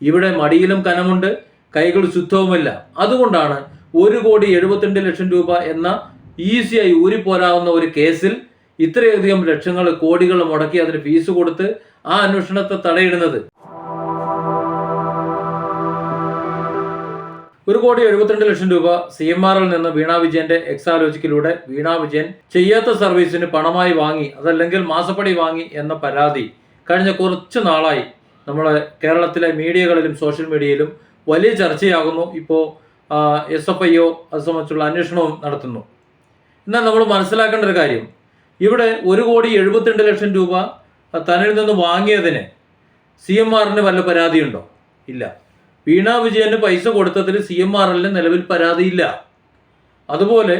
ഇവിടെ മടിയിലും കനമുണ്ട് കൈകൾ ശുദ്ധവുമില്ല. അതുകൊണ്ടാണ് ഒരു കോടി എഴുപത്തിരണ്ട് ലക്ഷം രൂപ എന്ന ഈസിയായി ഊരിപ്പോരാവുന്ന ഒരു കേസിൽ ഇത്രയധികം ലക്ഷങ്ങൾ കോടികൾ മുടക്കി അതിന് ഫീസ് കൊടുത്ത് ആ അന്വേഷണത്തെ തടയിടുന്നത്. ഒരു കോടി എഴുപത്തിരണ്ട് ലക്ഷം രൂപ സി എം ആറിൽ നിന്ന് വീണ വിജയന്റെ എക്സാലോജിക്കിലൂടെ വീണ വിജയൻ ചെയ്യാത്ത സർവീസിന് പണമായി വാങ്ങി അതല്ലെങ്കിൽ മാസപ്പടി വാങ്ങി എന്ന പരാതി കഴിഞ്ഞ കുറച്ച് നാളായി നമ്മളെ കേരളത്തിലെ മീഡിയകളിലും സോഷ്യൽ മീഡിയയിലും വലിയ ചർച്ചയാകുന്നു. ഇപ്പോൾ എസ് എഫ് ഐ ഒ അത് സംബന്ധിച്ചുള്ള അന്വേഷണവും നടത്തുന്നു. എന്നാൽ നമ്മൾ മനസ്സിലാക്കേണ്ട ഒരു കാര്യം. ഇവിടെ ഒരു കോടി എഴുപത്തിരണ്ട് ലക്ഷം രൂപ തന്നിൽ നിന്ന് വാങ്ങിയതിന് സി എം ആറിന് വല്ല പരാതിയുണ്ടോ? ഇല്ല. വീണ വിജയന് പൈസ കൊടുത്തതിൽ സി എം ആറിന് നിലവിൽ പരാതിയില്ല. അതുപോലെ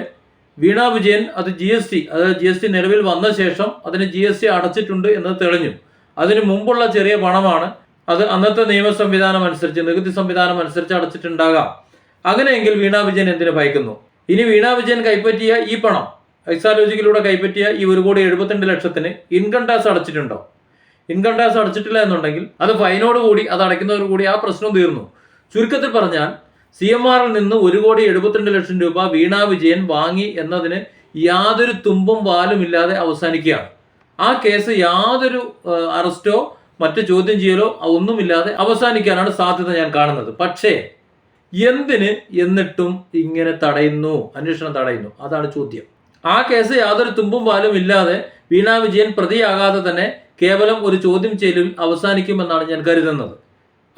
വീണ വിജയൻ അത് ജി എസ് ടി അതായത് ജി എസ് ടി നിലവിൽ വന്ന ശേഷം അതിന് ജി എസ് ടി അടച്ചിട്ടുണ്ട് എന്നത് തെളിഞ്ഞു. അതിന് മുമ്പുള്ള ചെറിയ പണമാണ്. അത് അന്നത്തെ നിയമ സംവിധാനം അനുസരിച്ച് നികുതി സംവിധാനം അനുസരിച്ച് അടച്ചിട്ടുണ്ടാകാം. അങ്ങനെയെങ്കിൽ വീണാ വിജയൻ എന്തിനു ഭയക്കുന്നു? ഇനി വീണാ വിജയൻ കൈപ്പറ്റിയ ഈ പണം എക്സാലോജിക്കിലൂടെ കൈപ്പറ്റിയ ഈ ഒരു കോടി എഴുപത്തിരണ്ട് ലക്ഷത്തിന് ഇൻകം ടാക്സ് അടച്ചിട്ടുണ്ടോ? ഇൻകം ടാക്സ് അടച്ചിട്ടില്ല എന്നുണ്ടെങ്കിൽ അത് ഫൈനോട് കൂടി അത് അടയ്ക്കുന്നതോട് കൂടി ആ പ്രശ്നം തീർന്നു. ചുരുക്കത്തിൽ പറഞ്ഞാൽ സി എം ആറിൽ നിന്ന് ഒരു കോടി എഴുപത്തിരണ്ട് ലക്ഷം രൂപ വീണാ വിജയൻ വാങ്ങി എന്നതിന് യാതൊരു തുമ്പും വാലുമില്ലാതെ അവസാനിക്കുകയാണ്. ആ കേസ് യാതൊരു അറസ്റ്റോ മറ്റു ചോദ്യം ചെയ്യലോ ഒന്നുമില്ലാതെ അവസാനിക്കാനാണ് സാധ്യത ഞാൻ കാണുന്നത്. പക്ഷേ എന്തിന് എന്നിട്ടും ഇങ്ങനെ തടയുന്നു? അന്വേഷണം തടയുന്നു. അതാണ് ചോദ്യം. ആ കേസ് യാതൊരു തുമ്പും പാലും ഇല്ലാതെ വീണ വിജയൻ പ്രതിയാകാതെ തന്നെ കേവലം ഒരു ചോദ്യം ചെയ്യലിൽ അവസാനിക്കുമെന്നാണ് ഞാൻ കരുതുന്നത്.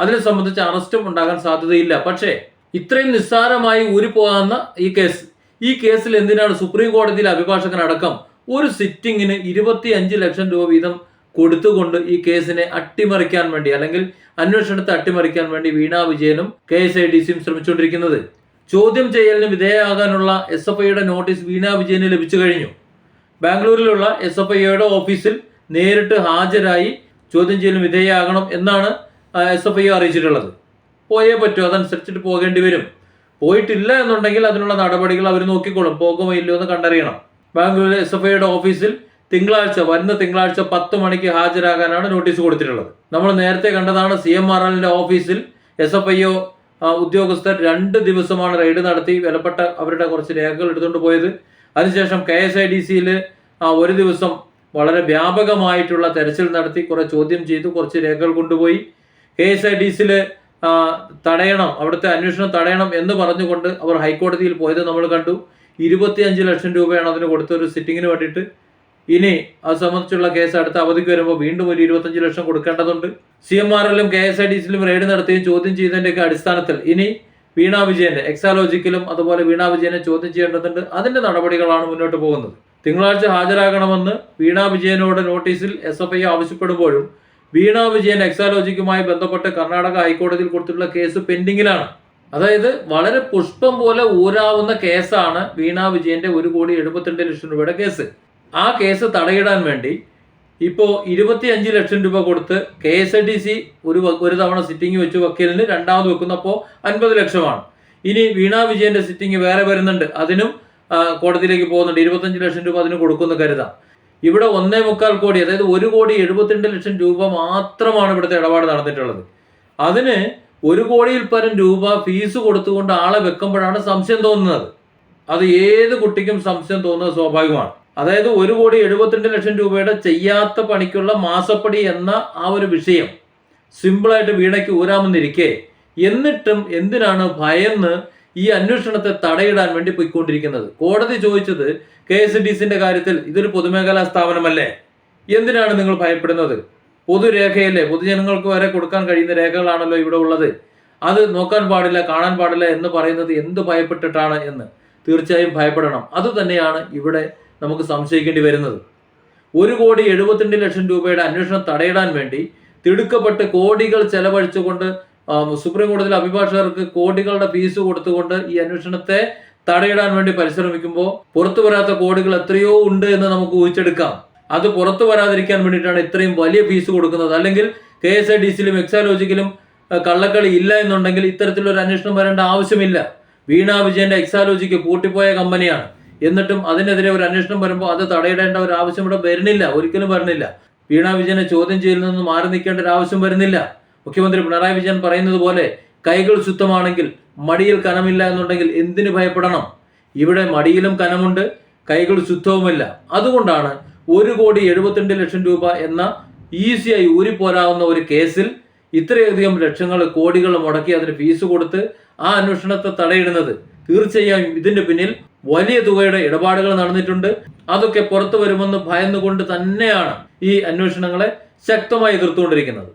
അതിനെ സംബന്ധിച്ച് അറസ്റ്റും ഉണ്ടാകാൻ സാധ്യതയില്ല. പക്ഷേ ഇത്രയും നിസ്സാരമായി ഊരിപ്പോകാവുന്ന ഈ കേസ് ഈ കേസിൽ എന്തിനാണ് സുപ്രീം കോടതിയിലെ അഭിഭാഷകനടക്കം ഒരു സിറ്റിങ്ങിന് ഇരുപത്തി അഞ്ച് ലക്ഷം രൂപ വീതം കൊടുത്തുകൊണ്ട് ഈ കേസിനെ അട്ടിമറിക്കാൻ വേണ്ടി അല്ലെങ്കിൽ അന്വേഷണത്തെ അട്ടിമറിക്കാൻ വേണ്ടി വീണ വിജയനും കെ എസ് ഐ ഡി സിയും ശ്രമിച്ചുകൊണ്ടിരിക്കുന്നത്. ചോദ്യം ചെയ്യലിന് വിധേയമാകാനുള്ള എസ് എഫ് ഐയുടെ നോട്ടീസ് വീണ വിജയന് ലഭിച്ചു കഴിഞ്ഞു. ബാംഗ്ലൂരിലുള്ള എസ് എഫ് ഐയുടെ ഓഫീസിൽ നേരിട്ട് ഹാജരായി ചോദ്യം ചെയ്യലിന് വിധേയമാകണം എന്നാണ് എസ് എഫ് ഐ അറിയിച്ചിട്ടുള്ളത്. പോയേ പറ്റൂ അതനുസരിച്ചിട്ട് പോകേണ്ടി വരും. പോയിട്ടില്ല എന്നുണ്ടെങ്കിൽ അതിനുള്ള നടപടികൾ അവർ നോക്കിക്കോളും. പോകുമോ ഇല്ലയോ എന്ന് കണ്ടറിയണം. ബാംഗ്ലൂരിലെ എസ് എഫ് ഐയുടെ ഓഫീസിൽ തിങ്കളാഴ്ച വരുന്ന തിങ്കളാഴ്ച പത്ത് മണിക്ക് ഹാജരാകാനാണ് നോട്ടീസ് കൊടുത്തിട്ടുള്ളത്. നമ്മൾ നേരത്തെ കണ്ടതാണ് സി എം ആർ എല്ലിന്റെ ഓഫീസിൽ എസ് എഫ് ഐ ഒ ഉദ്യോഗസ്ഥർ രണ്ട് ദിവസമാണ് റെയ്ഡ് നടത്തി വിലപ്പെട്ട അവരുടെ കുറച്ച് രേഖകൾ എടുത്തുകൊണ്ട് പോയത്. അതിനുശേഷം കെ എസ് ഐ ഡി സിയിൽ ഒരു ദിവസം വളരെ വ്യാപകമായിട്ടുള്ള തെരച്ചിൽ നടത്തി കുറെ ചോദ്യം ചെയ്തു കുറച്ച് രേഖകൾ കൊണ്ടുപോയി. കെ എസ് ഐ ഡി സിയിൽ തടയണം അവിടുത്തെ അന്വേഷണം തടയണം എന്ന് പറഞ്ഞുകൊണ്ട് അവർ ഹൈക്കോടതിയിൽ പോയത് നമ്മൾ കണ്ടു. ഇരുപത്തിയഞ്ച് ലക്ഷം രൂപയാണ് അതിന് കൊടുത്ത ഒരു സിറ്റിങ്ങിന് വേണ്ടിയിട്ട്. ഇനി അത് സംബന്ധിച്ചുള്ള കേസ് അടുത്ത അവധിക്ക് വരുമ്പോൾ വീണ്ടും ഒരു ഇരുപത്തഞ്ച് ലക്ഷം കൊടുക്കേണ്ടതുണ്ട്. സി എം ആർ എല്ലും കെ എസ് ഐ ഡി സിയിലും റെയ്ഡ് നടത്തുകയും ചോദ്യം ചെയ്തതിന്റെയൊക്കെ അടിസ്ഥാനത്തിൽ ഇനി വീണ വിജയന്റെ എക്സാലോജിക്കലും അതുപോലെ വീണ വിജയനെ ചോദ്യം ചെയ്യേണ്ടതുണ്ട്. അതിന്റെ നടപടികളാണ് മുന്നോട്ട് പോകുന്നത്. തിങ്കളാഴ്ച ഹാജരാകണമെന്ന് വീണ വിജയനോട് നോട്ടീസിൽ എസ് എഫ് ഐ ആവശ്യപ്പെടുമ്പോഴും വീണ വിജയൻ എക്സാലോജിക്കുമായി ബന്ധപ്പെട്ട് കർണാടക ഹൈക്കോടതിയിൽ കൊടുത്തിട്ടുള്ള കേസ് പെൻഡിങ്ങിലാണ് അതായത് വളരെ പുഷ്പം പോലെ ഊരാവുന്ന കേസാണ് വീണ വിജയന്റെ ഒരു കോടി എഴുപത്തിരണ്ട് ലക്ഷം രൂപയുടെ കേസ്. ആ കേസ് തടയിടാൻ വേണ്ടി ഇപ്പോൾ ഇരുപത്തിയഞ്ച് ലക്ഷം രൂപ കൊടുത്ത് K S R D C ഒരു ഒരു തവണ സിറ്റിംഗ് വെച്ച് വക്കീലിന് രണ്ടാമത് വെക്കുന്നപ്പോൾ അൻപത് ലക്ഷമാണ്. ഇനി വീണ വിജയന്റെ സിറ്റിംഗ് വേറെ വരുന്നുണ്ട്. അതിനും കോടതിയിലേക്ക് പോകുന്നുണ്ട്. ഇരുപത്തഞ്ച് ലക്ഷം രൂപ അതിന് കൊടുക്കുമെന്ന് കരുതാം. ഇവിടെ ഒന്നേ മുക്കാൽ കോടി അതായത് ഒരു കോടി എഴുപത്തിരണ്ട് ലക്ഷം രൂപ മാത്രമാണ് ഇവിടുത്തെ ഇടപാട് നടന്നിട്ടുള്ളത്. അതിന് ഒരു കോടിയിൽ പരം രൂപ ഫീസ് കൊടുത്തുകൊണ്ട് ആളെ വെക്കുമ്പോഴാണ് സംശയം തോന്നുന്നത്. അത് ഏത് കുട്ടിക്കും സംശയം തോന്നുന്നത് സ്വാഭാവികമാണ്. അതായത് ഒരു കോടി എഴുപത്തിരണ്ട് ലക്ഷം രൂപയുടെ ചെയ്യാത്ത പണിക്കുള്ള മാസപ്പടി എന്ന ആ ഒരു വിഷയം സിമ്പിളായിട്ട് വീണയ്ക്ക് ഊരാമെന്നിരിക്കെ എന്നിട്ടും എന്തിനാണ് ഭയന്ന് ഈ അന്വേഷണത്തെ തടയിടാൻ വേണ്ടി പോയിക്കൊണ്ടിരിക്കുന്നത്? കോടതി ചോദിച്ചത് കെ എസ് ഡി സിന്റെ കാര്യത്തിൽ ഇതൊരു പൊതുമേഖലാ സ്ഥാപനമല്ലേ? എന്തിനാണ് നിങ്ങൾ ഭയപ്പെടുന്നത്? പൊതുരേഖയല്ലേ? പൊതുജനങ്ങൾക്ക് വരെ കൊടുക്കാൻ കഴിയുന്ന രേഖകളാണല്ലോ ഇവിടെ ഉള്ളത്. അത് നോക്കാൻ പാടില്ല കാണാൻ പാടില്ല എന്ന് പറയുന്നത് എന്ത് ഭയപ്പെട്ടിട്ടാണ് എന്ന് തീർച്ചയായും ഭയപ്പെടണം. അതുതന്നെയാണ് ഇവിടെ നമുക്ക് സംശയിക്കേണ്ടി വരുന്നത്. ഒരു കോടി എഴുപത്തിരണ്ട് ലക്ഷം രൂപയുടെ അന്വേഷണം തടയിടാൻ വേണ്ടി തിടുക്കപ്പെട്ട് കോടികൾ ചെലവഴിച്ചുകൊണ്ട് സുപ്രീം കോടതിയിലെ അഭിഭാഷകർക്ക് കോടികളുടെ ഫീസ് കൊടുത്തുകൊണ്ട് ഈ അന്വേഷണത്തെ തടയിടാൻ വേണ്ടി പരിശ്രമിക്കുമ്പോൾ പുറത്തു വരാത്ത കോടികൾ എത്രയോ ഉണ്ട് എന്ന് നമുക്ക് ഊഹിച്ചെടുക്കാം. അത് പുറത്തു വരാതിരിക്കാൻ വേണ്ടിയിട്ടാണ് ഇത്രയും വലിയ ഫീസ് കൊടുക്കുന്നത്. അല്ലെങ്കിൽ കെ എസ് ഐ ഡി സിയിലും എക്സാലോജിക്കലും കള്ളക്കളി ഇല്ല എന്നുണ്ടെങ്കിൽ ഇത്തരത്തിലൊരു അന്വേഷണം വരേണ്ട ആവശ്യമില്ല. വീണ വിജയന്റെ എക്സാലോജിക്ക് പൂട്ടിപ്പോയ കമ്പനിയാണ്. എന്നിട്ടും അതിനെതിരെ ഒരു അന്വേഷണം വരുമ്പോൾ അത് തടയിടേണ്ട ഒരു ആവശ്യം ഇവിടെ വരുന്നില്ല. ഒരിക്കലും വരുന്നില്ല. വീണ വിജയനെ ചോദ്യം ചെയ്യലിൽ നിന്ന് മാറി നിൽക്കേണ്ട ഒരു ആവശ്യം വരുന്നില്ല. മുഖ്യമന്ത്രി പിണറായി വിജയൻ പറയുന്നത് പോലെ കൈകൾ ശുദ്ധമാണെങ്കിൽ മടിയിൽ കനമില്ല എന്നുണ്ടെങ്കിൽ എന്തിനു ഭയപ്പെടണം? ഇവിടെ മടിയിലും കനമുണ്ട് കൈകൾ ശുദ്ധവുമില്ല. അതുകൊണ്ടാണ് ഒരു കോടി എഴുപത്തിരണ്ട് ലക്ഷം രൂപ എന്ന ഈസിയായി ഊരിപ്പോരാവുന്ന ഒരു കേസിൽ ഇത്രയധികം ലക്ഷങ്ങൾ കോടികൾ മുടക്കി അതിന് ഫീസ് കൊടുത്ത് ആ അന്വേഷണത്തെ തടയിടുന്നത് തീർച്ചയായും ഇതിന്റെ പിന്നിൽ വലിയ തുകയുടെ ഇടപാടുകൾ നടന്നിട്ടുണ്ട്. അതൊക്കെ പുറത്തു വരുമെന്ന് ഭയന്നുകൊണ്ട് തന്നെയാണ് ഈ അന്വേഷണങ്ങളെ ശക്തമായി എതിർത്തുകൊണ്ടിരിക്കുന്നത്.